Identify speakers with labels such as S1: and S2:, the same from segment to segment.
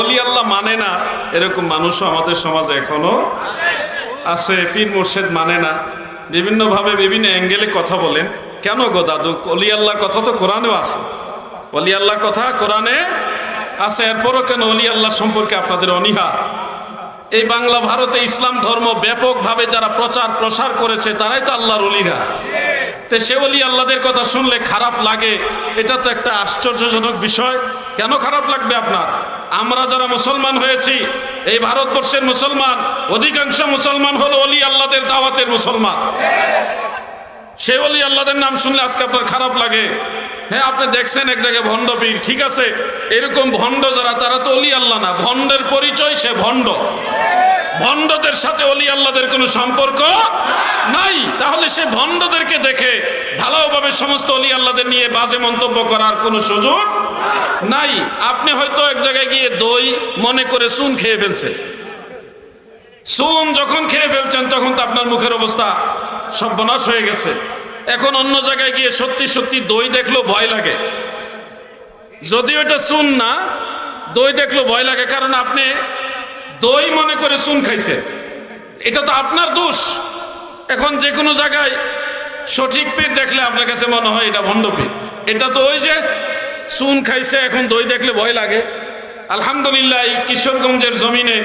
S1: অলি আল্লাহ মানে না, এরকম মানুষও আমাদের সমাজে এখনও আছে, পীর মুর্শেদ মানে না। বিভিন্নভাবে বিভিন্ন অ্যাঙ্গেলে কথা বলেন। কেন গো দাদু? অলি আল্লাহর কথা তো কোরআনেও আছে। অলি আল্লাহর কথা কোরআনে আছে, এরপরও কেন অলি আল্লাহ সম্পর্কে আপনাদের অনীহা? এই বাংলা ভারতে ইসলাম ধর্ম ব্যাপকভাবে যারা প্রচার প্রসার করেছে, তারাই তো আল্লাহর অলিরা তো সে অলি আল্লাহদের কথা শুনলে খারাপ লাগে, এটা তো একটা আশ্চর্যজনক বিষয়। কেন খারাপ লাগবে আপনার? আমরা যারা মুসলমান হয়েছি, এই ভারতবর্ষের মুসলমান, অধিকাংশ মুসলমান হলো অলি আল্লাহদের দাওয়াতের মুসলমান। সে অলি আল্লাহদের নাম শুনলে আজকে আপনার খারাপ লাগে। হ্যাঁ আপনি দেখছেন এক জায়গায় ভণ্ড পীর, ঠিক আছে? এরকম ভণ্ড যারা, তারা তো অলি আল্লাহ না। ভণ্ডের পরিচয় সে ভণ্ড। ভণ্ডদের সাথে অলি আল্লাহদের কোনো সম্পর্ক নাই। সে ভণ্ডদেরকে দেখে ঢালাওভাবে সমস্ত অলি আল্লাদের নিয়ে বাজে মন্তব্য করার কোনো সুযোগ নাই। আপনি হয়তো এক জায়গায় গিয়ে দই মনে করে চুন খেয়ে ফেলছেন। চুন যখন খেয়ে ফেলছেন তখন তো আপনার মুখের অবস্থা সর্বনাশ হয়ে গেছে। এখন অন্য জায়গায় গিয়ে সত্যি সত্যি দই দেখল ভয় লাগে। যদিও এটা চুন না, দই দেখল ভয় লাগে, কারণ আপনি দই মনে করে চুন খাইছে এটা তো আপনার দোষ। এখন যে কোনো জায়গায় সঠিক পেট দেখলে আপনার কাছে মনে হয় এটা ভণ্ড পীর এটা তো ওই যে চুন খাইছে, এখন দই দেখলে ভয় লাগে। আলহামদুলিল্লাহ, এই কিশোরগঞ্জের জমিনে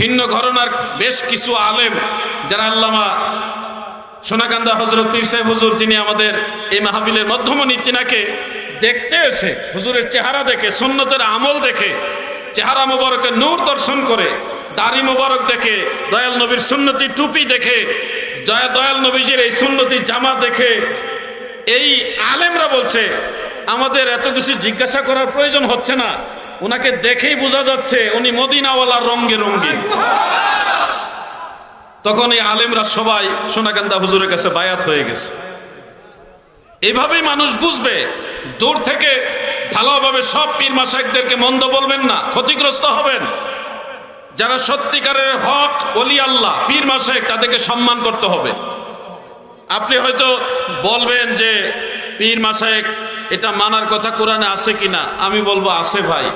S1: ভিন্ন ঘরনার বেশ কিছু আলেম, যারা আল্লামা সোনাকান্দা হজরত পীর সাহেব হুজুর, যিনি আমাদের এই মাহফিলের মধ্যমণি, তিনাকে দেখতে এসে হুজুরের চেহারা দেখে, সুন্নতের আমল দেখে, চেহারা মোবারকের নূর দর্শন করে, দাড়ি মোবারক দেখে, দয়াল নবীর সুন্নতি টুপি দেখে জয়া দয়াল নবীজির এই সুন্নতি জামা দেখে এই আলেমরা বলছে, আমাদের এত কিছু জিজ্ঞাসা করার প্রয়োজন হচ্ছে না। ওনাকে দেখেই বোঝা যাচ্ছে উনি মদিনাওয়ালার রঙ্গে রঙ্গিন তখন এই আলেমরা সবাই সোনাকান্দা হুজুরের কাছে বায়াত হয়ে গেছে। এভাবেই মানুষ বুঝবে, দূর থেকে ভালোভাবে সব পীর মাসাকদেরকে মন্দ বলবেন না, ক্ষতিগ্রস্ত হবেন। যারা সত্যিকারের হক অলি আল্লাহ, পীর মাসে তাদেরকে সম্মান করতে হবে। আপনি হয়তো বলবেন যে, পীর মাসায়েক এটা মানার কথা কোরআনে আছে কিনা? আমি বলব, আছে ভাই।